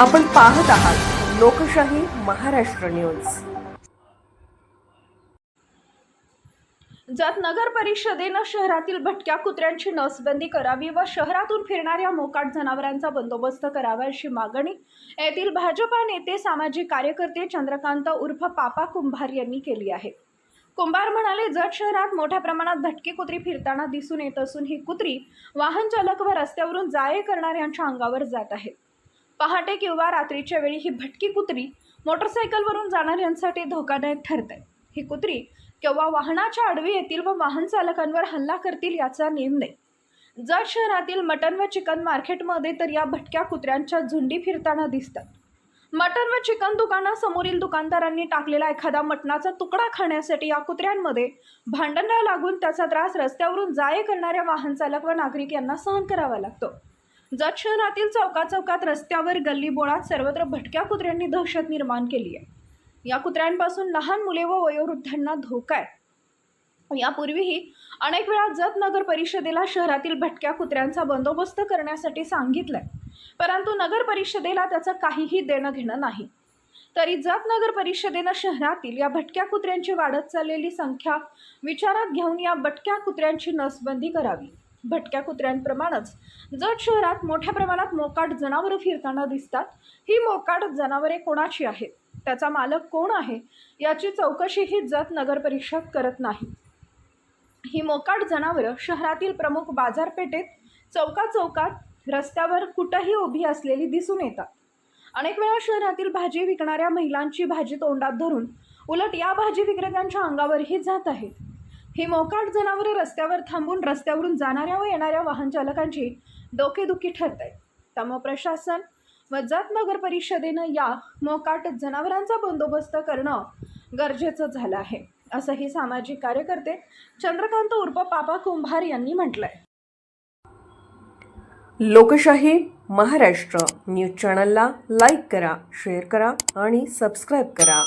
आपण पाहत आहात लोकशाही महाराष्ट्र न्यूज. जत नगर परिषदेनं शहरातील भटक्या कुत्र्यांची नसबंदी करावी व शहरातून फिरणाऱ्या मोकाट जनावरांचा बंदोबस्त करावा अशी मागणी येथील भाजपा नेते सामाजिक कार्यकर्ते चंद्रकांत उर्फ पापा कुंभार यांनी केली आहे. कुंभार म्हणाले जत शहरात मोठ्या प्रमाणात भटकी कुत्री फिरताना दिसून येत असून ही कुत्री वाहन चालक व रस्त्यावरून जाये करणाऱ्यांच्या अंगावर जात आहे. पहाटे किंवा रात्रीच्या वेळी ही भटकी कुत्री मोटरसायकलवरून जाणाऱ्यांसाठी धोकादायक ठरते ही कुत्री केव्हा वाहनाच्या आडवी येतील व वाहन चालकांवर हल्ला करतील याचा नेम नाही. जत शहरातील मटन व चिकन मार्केटमध्ये तर या भटक्या कुत्र्यांच्या झुंडी फिरताना दिसतात. मटन व चिकन दुकानासमोरील दुकानदारांनी टाकलेला एखादा मटणाचा तुकडा खाण्यासाठी या कुत्र्यांमध्ये भांडणं लागून त्याचा त्रास रस्त्यावरून जाये करणाऱ्या वाहन चालक व नागरिक यांना सहन करावा लागतो. जत शहरातील चौका चौकात रस्त्यावर गल्ली बोळात सर्वत्र भटक्या कुत्र्यांनी दहशत निर्माण केली आहे. या कुत्र्यांपासून लहान मुले व वयोवृद्धांना धोका आहे. यापूर्वीही अनेक वेळा जत नगर परिषदेला शहरातील भटक्या कुत्र्यांचा बंदोबस्त करण्यासाठी सांगितलंय. परंतु नगर परिषदेला त्याचं काहीही देणं घेणं नाही. तरी जत नगर परिषदेनं शहरातील या भटक्या कुत्र्यांची वाढत चाललेली संख्या विचारात घेऊन या भटक्या कुत्र्यांची नसबंदी करावी. भटक्या कुत्र्यांप्रमाणेच. जत शहरात मोठ्या प्रमाणात मोकाट जनावरं फिरताना दिसतात ही मोकाट जनावरे कोणाची आहेत? त्याचा मालक कोण आहे? याची चौकशीही जत नगर परिषद करत नाही. ही मोकाट जनावरं शहरातील प्रमुख बाजारपेठेत चौका चौकात रस्त्यावर कुठंही उभी असलेली दिसून येतात. अनेक वेळा शहरातील भाजी विकणाऱ्या महिलांची भाजी तोंडात धरून उलट या भाजी विक्रेत्यांच्या अंगावरही जात आहेत. ही मोकाट जनावरे रस्त्यावर थांबून रस्त्यावरून जाणाऱ्या व येणाऱ्या वाहन चालकांची डोकेदुखी ठरत आहे त्यामुळे प्रशासन व जत नगर परिषदेनं या मोकाट जनावरांचा बंदोबस्त करणं गरजेचं झालं आहे असंही सामाजिक कार्यकर्ते चंद्रकांत उर्फ पापा कुंभार यांनी म्हटलंय. लोकशाही महाराष्ट्र न्यूज चॅनलला लाईक करा शेअर करा आणि सबस्क्राईब करा.